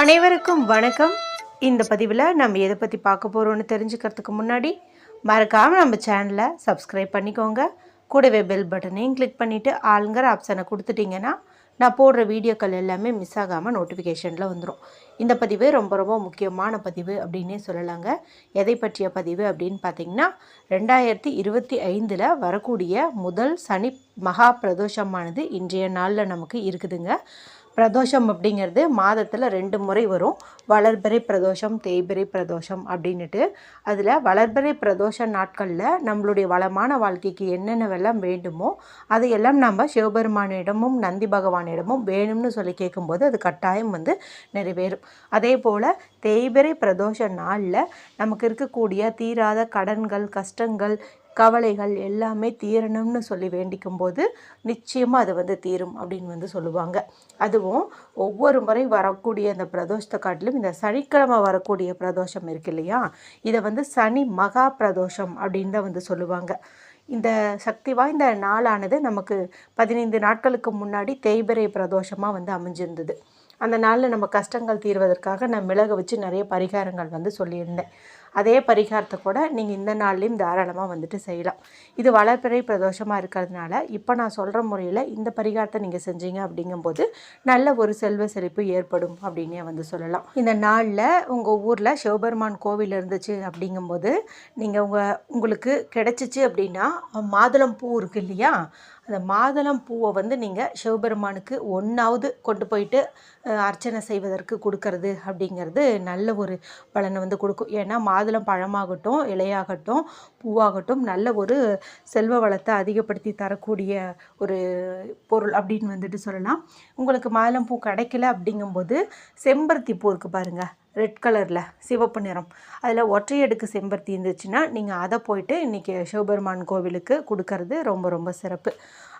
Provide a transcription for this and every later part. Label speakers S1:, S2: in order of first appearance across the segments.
S1: அனைவருக்கும் வணக்கம். இந்த பதிவில் நம்ம எதை பற்றி பார்க்க போகிறோம்னு தெரிஞ்சுக்கிறதுக்கு முன்னாடி மறக்காமல் நம்ம சேனலை சப்ஸ்கிரைப் பண்ணிக்கோங்க. கூடவே பெல் பட்டனையும் கிளிக் பண்ணிவிட்டு ஆளுங்கிற ஆப்ஷனை கொடுத்துட்டிங்கன்னா நான் போடுற வீடியோக்கள் எல்லாமே மிஸ் ஆகாமல் நோட்டிஃபிகேஷனில் வந்துடும் இந்த பதிவு ரொம்ப ரொம்ப முக்கியமான பதிவு அப்படின்னே சொல்லலாங்க. எதை பற்றிய பதிவு அப்படின்னு பார்த்தீங்கன்னா ரெண்டாயிரத்தி இருபத்தி ஐந்தில் வரக்கூடிய முதல் சனி மகா பிரதோஷமானது இன்றைய நாளில் நமக்கு இருக்குதுங்க. பிரதோஷம் அப்படிங்கிறது மாதத்தில் ரெண்டு முறை வரும். வளர்பிறை பிரதோஷம் தேய்பிறை பிரதோஷம் அப்படின்னுட்டு. அதில் வளர்பிறை பிரதோஷ நாட்களில் நம்மளுடைய வளமான வாழ்க்கைக்கு என்னென்னவெல்லாம் வேண்டுமோ அதையெல்லாம் நம்ம சிவபெருமானிடமும் நந்தி பகவானிடமும் வேணும்னு சொல்லி கேட்கும்போது அது கட்டாயம் வந்து நிறைவேறும். அதே போல் தேய்பிறை பிரதோஷ நாளில் நமக்கு இருக்கக்கூடிய தீராத கடன்கள் கஷ்டங்கள் கவலைகள் எல்லாமே தீரணும்னு சொல்லி வேண்டிக்கும் போது நிச்சயமாக அது வந்து தீரும் அப்படின்னு வந்து சொல்லுவாங்க. அதுவும் ஒவ்வொரு முறை வரக்கூடிய அந்த பிரதோஷத்தை காட்டிலும் இந்த சனிக்கிழமை வரக்கூடிய பிரதோஷம் இருக்கு இல்லையா? இதை வந்து சனி மகா பிரதோஷம் அப்படின்னு தான் வந்து சொல்லுவாங்க. இந்த சக்தி வாய்ந்த நாளானது நமக்கு பதினைந்து நாட்களுக்கு முன்னாடி தேய்பிரை பிரதோஷமாக வந்து அமைஞ்சிருந்தது. அந்த நாளில் நம்ம கஷ்டங்கள் தீர்வதற்காக நான் மிளகு வச்சு நிறைய பரிகாரங்கள் வந்து சொல்லியிருந்தேன். அதே பரிகாரத்தை கூட நீங்கள் இந்த நாள்லேயும் தாராளமாக வந்துட்டு செய்யலாம். இது வளர்பிறை பிரதோஷமாக இருக்கிறதுனால இப்போ நான் சொல்கிற முறையில் இந்த பரிகாரத்தை நீங்கள் செஞ்சீங்க அப்படிங்கும்போது நல்ல ஒரு செல்வ செழிப்பு ஏற்படும் அப்படின்னே வந்து சொல்லலாம். இந்த நாளில் உங்கள் ஊரில் சிவபெருமான் கோவில் இருந்துச்சு அப்படிங்கும்போது நீங்கள் உங்கள் உங்களுக்கு கிடைச்சிச்சு அப்படின்னா மாதுளம் பூ இருக்கு இல்லையா? அந்த மாதுளம் பூவை வந்து நீங்கள் சிவபெருமானுக்கு ஒன்றாவது கொண்டு போயிட்டு அர்ச்சனை செய்வதற்கு கொடுக்கறது அப்படிங்கிறது நல்ல ஒரு பலனை வந்து கொடுக்கும். ஏன்னா மாதுளம் பழமாகட்டும் இலையாகட்டும் பூவாகட்டும் நல்ல ஒரு செல்வ வளத்தை அதிகப்படுத்தி தரக்கூடிய ஒரு பொருள் அப்படின்னு வந்துட்டு சொல்லலாம். உங்களுக்கு மாதுளம் பூ கிடைக்கல அப்படிங்கும்போது செம்பருத்தி பூ இருக்குது பாருங்கள் ரெட் கலரில் சிவப்பு நிறம். அதில் ஒற்றையடுக்கு செம்பருத்தி இருந்துச்சுன்னா நீங்கள் அதை போயிட்டு இன்றைக்கி சிவபெருமான் கோவிலுக்கு கொடுக்கறது ரொம்ப ரொம்ப சிறப்பு.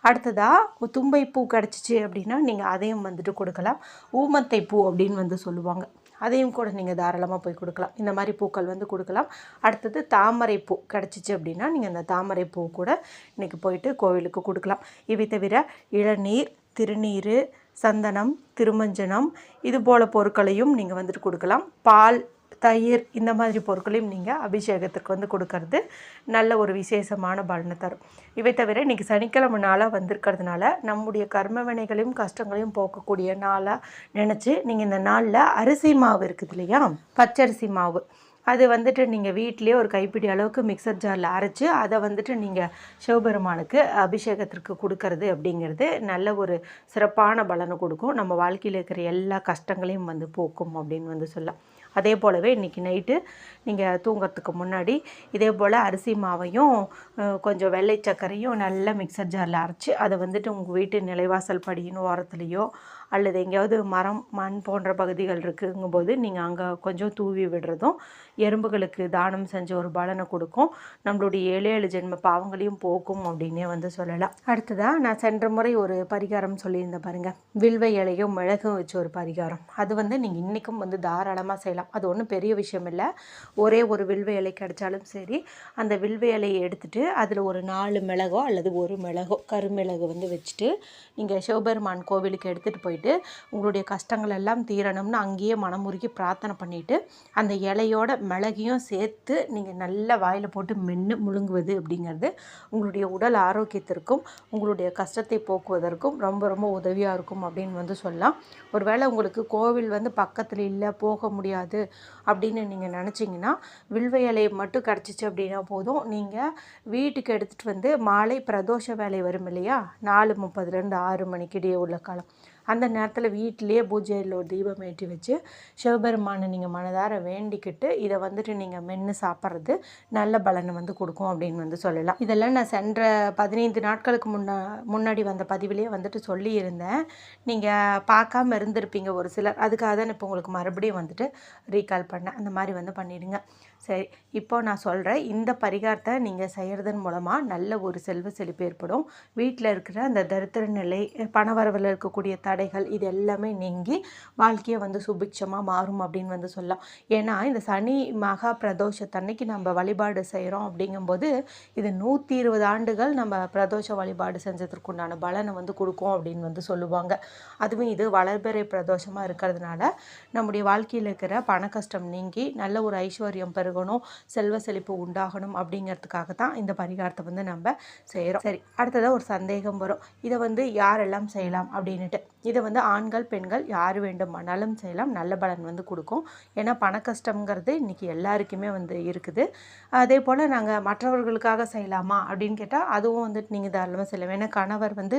S1: அடுத்ததாக தும்பை பூ கிடச்சிச்சு அப்படின்னா நீங்கள் அதையும் வந்துட்டு கொடுக்கலாம். ஊமத்தை பூ அப்படின்னு வந்து சொல்லுவாங்க. அதையும் கூட நீங்கள் தாராளமாக போய் கொடுக்கலாம். இந்த மாதிரி பூக்கள் வந்து கொடுக்கலாம். அடுத்தது தாமரை பூ கிடச்சிச்சு அப்படின்னா நீங்கள் அந்த தாமரை பூ கூட இன்றைக்கி போயிட்டு கோவிலுக்கு கொடுக்கலாம். இவை தவிர இளநீர் திருநீர் சந்தனம் திருமஞ்சனம் இது போல் பொருட்களையும் நீங்கள் வந்துட்டு கொடுக்கலாம். பால் தயிர் இந்த மாதிரி பொருட்களையும் நீங்கள் அபிஷேகத்துக்கு வந்து கொடுக்கறது நல்ல ஒரு விசேஷமான பலனை தரும். இவை தவிர இன்றைக்கி சனிக்கிழமை நாளாக வந்திருக்கிறதுனால நம்முடைய கர்ம வினைகளையும் கஷ்டங்களையும் போக்கக்கூடிய நாளாக நினச்சி நீங்கள் இந்த நாளில் அரிசி மாவு இருக்குது இல்லையா? பச்சரிசி மாவு. அது வந்துட்டு நீங்கள் வீட்டிலே ஒரு கைப்பிடி அளவுக்கு மிக்சர் ஜாரில் அரைச்சி அதை வந்துட்டு நீங்கள் சிவபெருமானுக்கு அபிஷேகத்திற்கு கொடுக்கறது அப்படிங்கிறது நல்ல ஒரு சிறப்பான பலனை கொடுக்கும். நம்ம வாழ்க்கையில் இருக்கிற எல்லா கஷ்டங்களையும் வந்து போக்கும் அப்படின்னு வந்து சொல்லலாம். அதே போலவே இன்றைக்கி நைட்டு நீங்கள் தூங்குறதுக்கு முன்னாடி இதே போல் அரிசி மாவையும் கொஞ்சம் வெள்ளை சர்க்கரையும் நல்லா மிக்சர் ஜாரில் அரைச்சி அதை வந்துட்டு உங்கள் வீட்டு நிலைவாசல் படியின் ஓரத்துலேயோ அல்லது எங்கேயாவது மரம் மண் போன்ற பகுதிகள் இருக்குங்கும்போது நீங்கள் அங்கே கொஞ்சம் தூவி விடுறதும் எறும்புகளுக்கு தானம் செஞ்ச ஒரு பலனை கொடுக்கும். நம்மளுடைய ஏழு ஏழு ஜென்ம பாவங்களையும் போக்கும் அப்படின்னே வந்து சொல்லலாம். அடுத்ததாக நான் சென்ற முறை ஒரு பரிகாரம் சொல்லியிருந்தேன் பாருங்கள் வில்வ இலையும் மிளகும் வச்ச ஒரு பரிகாரம். அது வந்து நீங்கள் இன்றைக்கும் வந்து தாராளமாக செய்யலாம். அது ஒன்றும் பெரிய விஷயம் இல்லை. ஒரே ஒரு வில்வ இலை கிடைச்சாலும் சரி அந்த வில்வ இலையை எடுத்துகிட்டு அதில் ஒரு நாலு மிளகோ அல்லது ஒரு மிளகோ கருமிளகு வந்து வச்சுட்டு நீங்கள் சிவபெருமான் கோவிலுக்கு எடுத்துகிட்டு போயிட்டு உங்களுடைய கஷ்டங்கள் எல்லாம் தீரணும்னு அங்கேயே மனமுருகி பிரார்த்தனை பண்ணிவிட்டு அந்த இலையோட மிளகையும் சேர்த்து நீங்கள் நல்லா வாயில் போட்டு மென்று முழுங்குவது அப்படிங்கிறது உங்களுடைய உடல் ஆரோக்கியத்திற்கும் உங்களுடைய கஷ்டத்தை போக்குவதற்கும் ரொம்ப ரொம்ப உதவியாக இருக்கும் அப்படின்னு வந்து சொல்லலாம். ஒருவேளை உங்களுக்கு கோவில் வந்து பக்கத்தில் இல்லை போக முடியாது அப்படின்னு நீங்கள் நினச்சிங்கன்னா வில்வ இலை மட்டும் கிடச்சிச்சு அப்படின்னா போதும். நீங்கள் வீட்டுக்கு எடுத்துகிட்டு வந்து மாலை பிரதோஷ வேலை வரும் இல்லையா? நாலு முப்பதுலேருந்து ஆறு மணிக்கு இடையே உள்ள காலம். அந்த நேரத்தில் வீட்டிலேயே பூஜையில் ஒரு தீபம் ஏற்றி வச்சு சிவபெருமானை நீங்கள் மனதார வேண்டிக்கிட்டு இதை வந்துட்டு நீங்கள் மென்று சாப்பிட்றது நல்ல பலனை வந்து கொடுக்கும் அப்படின்னு வந்து சொல்லலாம். இதெல்லாம் நான் சென்ற பதினைந்து நாட்களுக்கு முன்னா முன்னாடி வந்த பதிவிலேயே வந்துட்டு சொல்லியிருந்தேன். நீங்கள் பார்க்காம இருந்திருப்பீங்க ஒரு சிலர். அதுக்காக தான் இப்போ உங்களுக்கு மறுபடியும் வந்துட்டு ரீகால் பண்ணேன். அந்த மாதிரி வந்து பண்ணிடுங்க. சரி இப்போ நான் சொல்கிறேன் இந்த பரிகாரத்தை நீங்கள் செய்கிறதன் மூலமாக நல்ல ஒரு செல்வ செழிப்பு ஏற்படும். வீட்டில் இருக்கிற அந்த தரித்திர நிலை பணவரவில் இருக்கக்கூடிய தடைகள் இது எல்லாமே நீங்கி வாழ்க்கையை வந்து சுபிக்ஷமாக மாறும் அப்படின்னு வந்து சொல்லலாம். ஏன்னா இந்த சனி மகா பிரதோஷத்தன்னைக்கு நம்ம வழிபாடு செய்கிறோம் அப்படிங்கும்போது இது நூற்றி இருபது ஆண்டுகள் நம்ம பிரதோஷ வழிபாடு செஞ்சதற்குண்டான பலனை வந்து கொடுக்கும் அப்படின்னு வந்து சொல்லுவாங்க. அதுவும் இது வளர்பிறை பிரதோஷமாக இருக்கிறதுனால நம்முடைய வாழ்க்கையில் இருக்கிற பண கஷ்டம் நீங்கி நல்ல ஒரு ஐஸ்வர்யம் பெருகணும் செல்வ செழிப்பு உண்டாகணும் அப்படிங்கிறதுக்காக தான் இந்த பரிகாரத்தை வந்து நம்ம செய்கிறோம் சரி அடுத்ததாக ஒரு சந்தேகம் வரும். இதை வந்து யாரெல்லாம் செய்யலாம் அப்படின்ட்டு இதை வந்து ஆண்கள் பெண்கள் யார் வேண்டுமானாலும் செய்யலாம். நல்ல பலன் வந்து கொடுக்கும். ஏன்னா பண கஷ்டங்கிறது இன்றைக்கி எல்லாருக்குமே வந்து இருக்குது. அதே போல் நாங்கள் மற்றவர்களுக்காக செய்யலாமா அப்படின்னு கேட்டால் அதுவும் வந்துட்டு நீங்கள் தாராளமாக செய்யலாம். ஏன்னா கணவர் வந்து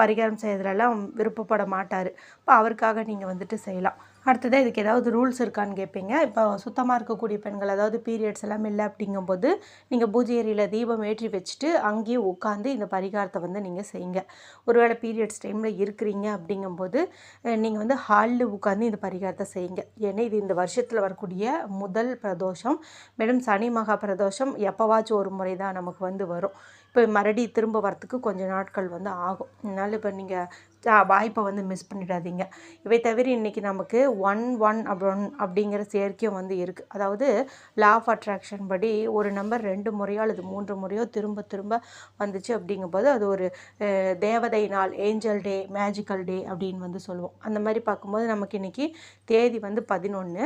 S1: பரிகாரம் செய்யறதுலலாம் விருப்பப்பட மாட்டார். இப்போ அவருக்காக நீங்கள் வந்துட்டு செய்யலாம். அடுத்தது இதுக்கு ஏதாவது ரூல்ஸ் இருக்கான்னு கேட்பீங்க இப்போ சுத்தமாக இருக்கக்கூடிய பெண்கள் அதாவது பீரியட்ஸ் எல்லாம் இல்லை அப்படிங்கும்போது நீங்கள் பூஜை ஏரியில் தீபம் ஏற்றி வச்சுட்டு அங்கேயே உட்காந்து இந்த பரிகாரத்தை வந்து நீங்கள் செய்யுங்க. ஒருவேளை பீரியட்ஸ் டைமில் இருக்கிறீங்க அப்படிங்கும்போது நீங்கள் வந்து ஹாலில் உட்காந்து இந்த பரிகாரத்தை செய்யுங்க. ஏன்னா இது இந்த வருஷத்தில் வரக்கூடிய முதல் பிரதோஷம். மேடம் சனி மகா பிரதோஷம் எப்போவாச்சும் ஒரு முறை தான் நமக்கு வந்து வரும். இப்போ மறுபடி திரும்ப வரத்துக்கு கொஞ்சம் நாட்கள் வந்து ஆகும். அதனால் இப்போ நீங்கள் வாய்ப்பை வந்து மிஸ் பண்ணிடாதீங்க. இவை தவிர இன்றைக்கி நமக்கு ஒன் ஒன் அப்படி அப்படிங்கிற சேர்க்கையும் வந்து இருக்குது அதாவது லா ஆஃப் அட்ராக்ஷன் படி ஒரு நம்பர் ரெண்டு முறையோ அல்லது மூன்று முறையோ திரும்ப திரும்ப வந்துச்சு அப்படிங்கும்போது அது ஒரு தேவதை நாள் ஏஞ்சல் டே மேஜிக்கல் டே அப்படின்னு வந்து சொல்லுவோம். அந்த மாதிரி பார்க்கும்போது நமக்கு இன்றைக்கி தேதி வந்து பதினொன்று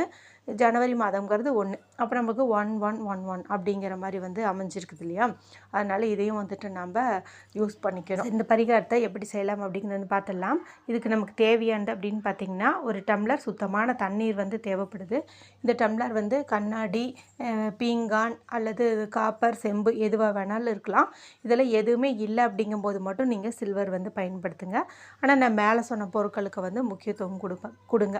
S1: ஜனவரி மாதங்கிறது ஒன்று அப்போ நமக்கு ஒன் ஒன் ஒன் ஒன் அப்படிங்கிற மாதிரி வந்து அமைஞ்சிருக்குது இல்லையா? அதனால் இதையும் வந்துட்டு நம்ம யூஸ் பண்ணிக்கணும். இந்த பரிகாரத்தை எப்படி செய்யலாம் அப்படிங்கிறது பார்த்துடலாம். இதுக்கு நமக்கு தேவையானது அப்படின்னு பார்த்திங்கன்னா ஒரு டம்ளர் சுத்தமான தண்ணீர் வந்து தேவைப்படுது. இந்த டம்ளர் வந்து கண்ணாடி பீங்கான் அல்லது காப்பர் செம்பு எதுவாக வேணாலும் இருக்கலாம். இதில் எதுவுமே இல்லை அப்படிங்கும்போது மட்டும் நீங்கள் சில்வர் வந்து பயன்படுத்துங்க. ஆனால் நான் மேலே சொன்ன பொருட்களுக்கு வந்து முக்கியத்துவம் கொடுப்பேன் கொடுங்க.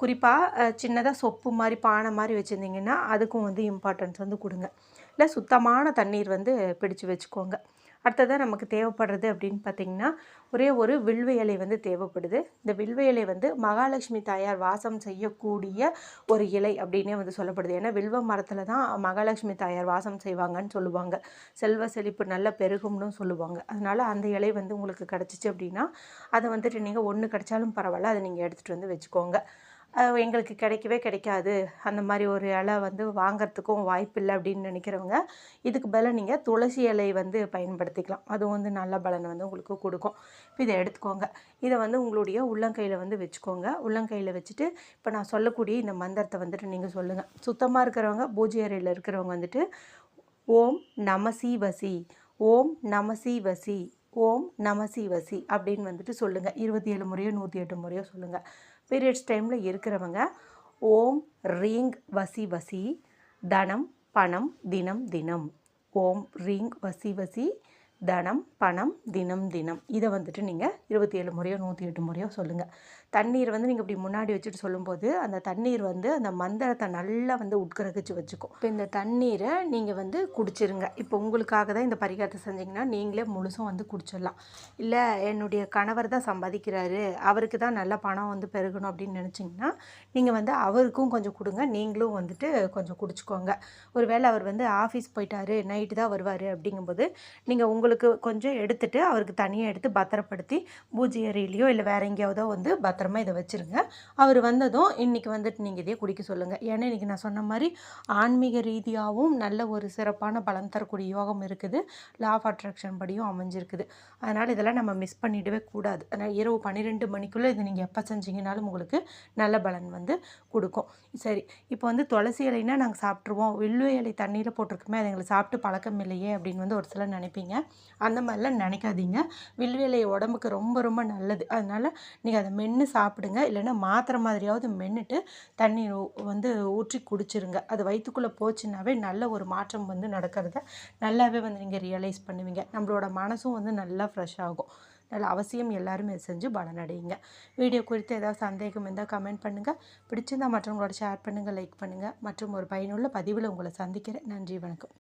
S1: குறிப்பாக சின்னதாக சொப்பு மாதிரி பானை மாதிரி வச்சுருந்தீங்கன்னா அதுக்கும் வந்து இம்பார்ட்டன்ஸ் வந்து கொடுங்க. இல்லை சுத்தமான தண்ணீர் வந்து பிடிச்சு வச்சுக்கோங்க. அடுத்ததாக நமக்கு தேவைப்படுறது அப்படின்னு பார்த்திங்கன்னா ஒரே ஒரு வில்வ இலை வந்து தேவைப்படுது. இந்த வில்வ இலை வந்து மகாலட்சுமி தாயார் வாசம் செய்யக்கூடிய ஒரு இலை அப்படின்னே வந்து சொல்லப்படுது. ஏன்னா வில்வ மரத்தில் தான் மகாலட்சுமி தாயார் வாசம் செய்வாங்கன்னு சொல்லுவாங்க. செல்வ செழிப்பு நல்லா பெருகும்னு சொல்லுவாங்க. அதனால் அந்த இலை வந்து உங்களுக்கு கிடச்சிச்சு அப்படின்னா அதை வந்துட்டு நீங்கள் ஒன்று கிடச்சாலும் பரவாயில்ல அதை நீங்கள் எடுத்துகிட்டு வந்து வச்சுக்கோங்க. எங்களுக்கு கிடைக்கவே கிடைக்காது. அந்த மாதிரி ஒரு இலை வந்து வாங்கிறதுக்கும் வாய்ப்பு இல்லை அப்படின்னு நினைக்கிறவங்க இதுக்கு பதிலாக நீங்கள் துளசி இலை வந்து பயன்படுத்திக்கலாம். அதுவும் வந்து நல்ல பலனை வந்து உங்களுக்கு கொடுக்கும். இப்போ இதை எடுத்துக்கோங்க. இதை வந்து உங்களுடைய உள்ளங்கையில் வந்து வச்சுக்கோங்க. உள்ளங்கையில் வச்சுட்டு இப்போ நான் சொல்லக்கூடிய இந்த மந்திரத்தை வந்துட்டு நீங்கள் சொல்லுங்கள் சுத்தமாக இருக்கிறவங்க பூஜை அறையில் இருக்கிறவங்க வந்துட்டு ஓம் நமசி வசி ஓம் நமசி வசி ஓம் நமசி வசி அப்படின்னு வந்துட்டு சொல்லுங்கள் இருபத்தி ஏழு முறையோ நூற்றி எட்டு முறையோ சொல்லுங்கள் பீரியட்ஸ் டைமில் இருக்கிறவங்க ஓம் ரீங் வசி வசி தனம் பணம் தினம் தினம். ஓம் ரீங் வசி வசி தனம் பணம் தினம் தினம். இதை வந்துட்டு நீங்கள் இருபத்தி ஏழு முறையோ நூற்றி எட்டு முறையோ சொல்லுங்கள் தண்ணீர் வந்து நீங்கள் இப்படி முன்னாடி வச்சுட்டு சொல்லும்போது அந்த தண்ணீர் வந்து அந்த மந்திரத்தை நல்லா வந்து உட்கரகிச்சு வச்சுக்கும். இப்போ இந்த தண்ணீரை நீங்கள் வந்து குடிச்சிருங்க. இப்போ உங்களுக்காக தான் இந்த பரிகாரத்தை செஞ்சிங்கன்னா நீங்களே முழுசும் வந்து குடிச்சிடலாம். இல்லை என்னுடைய கணவர் தான் சம்பாதிக்கிறாரு. அவருக்கு தான் நல்ல பணம் வந்து பெருகணும் அப்படின்னு நினச்சிங்கன்னா நீங்கள் வந்து அவருக்கும் கொஞ்சம் கொடுங்க. நீங்களும் வந்துட்டு கொஞ்சம் குடிச்சிக்கோங்க. ஒருவேளை அவர் வந்து ஆஃபீஸ் போயிட்டாரு நைட்டு தான் வருவார் அப்படிங்கும்போது நீங்கள் உங்கள் உங்களுக்கு கொஞ்சம் எடுத்துகிட்டு அவருக்கு தனியாக எடுத்து பத்திரப்படுத்தி பூஜை அறையிலையோ இல்லை வேறு எங்கேயாவதோ வந்து பத்திரமா இதை வச்சுருங்க. அவர் வந்ததும் இன்றைக்கி வந்துட்டு நீங்கள் இதே குடிக்க சொல்லுங்கள் ஏன்னா இன்றைக்கி நான் சொன்ன மாதிரி ஆன்மீக ரீதியாகவும் நல்ல ஒரு சிறப்பான பலன் தரக்கூடிய யோகம் இருக்குது. லா ஆஃப் அட்ராக்ஷன் படியும் அமைஞ்சிருக்குது. அதனால் இதெல்லாம் நம்ம மிஸ் பண்ணிடவே கூடாது. அதனால் இரவு பன்னிரெண்டு மணிக்குள்ளே இதை நீங்கள் எப்போ செஞ்சீங்கனாலும் உங்களுக்கு நல்ல பலன் வந்து கொடுக்கும். சரி இப்போ வந்து துளசி இலைனா நாங்கள் சாப்பிட்ருவோம் வில்லு இலை தண்ணீரில் போட்டிருக்குமே அதை எங்களுக்கு சாப்பிட்டு பழக்கம் இல்லையே அப்படின்னு வந்து ஒரு சிலர் நினைப்பீங்க. அந்த மாதிரிலாம் நினைக்காதீங்க. வில்வேலை உடம்புக்கு ரொம்ப ரொம்ப நல்லது. அதனால் நீங்கள் அதை மென்று சாப்பிடுங்க. இல்லைன்னா மாத்திரை மாதிரியாவது மென்னுட்டு தண்ணி வந்து ஊற்றி குடிச்சிருங்க. அது வயிற்றுக்குள்ளே போச்சுன்னாவே நல்ல ஒரு மாற்றம் வந்து நடக்கிறத நல்லாவே வந்து நீங்கள் ரியலைஸ் பண்ணுவீங்க. நம்மளோட மனசும் வந்து நல்லா ஃப்ரெஷ் ஆகும். நல்ல அவசியம் எல்லாருமே செஞ்சு பலனடையுங்க வீடியோ குறித்து ஏதாவது சந்தேகம் இருந்தால் கமெண்ட் பண்ணுங்கள் பிடிச்சிருந்தால் மற்றவங்களோட ஷேர் பண்ணுங்கள் லைக் பண்ணுங்கள் மற்றும் ஒரு பயனுள்ள பதிவில் உங்களை சந்திக்கிறேன். நன்றி வணக்கம்.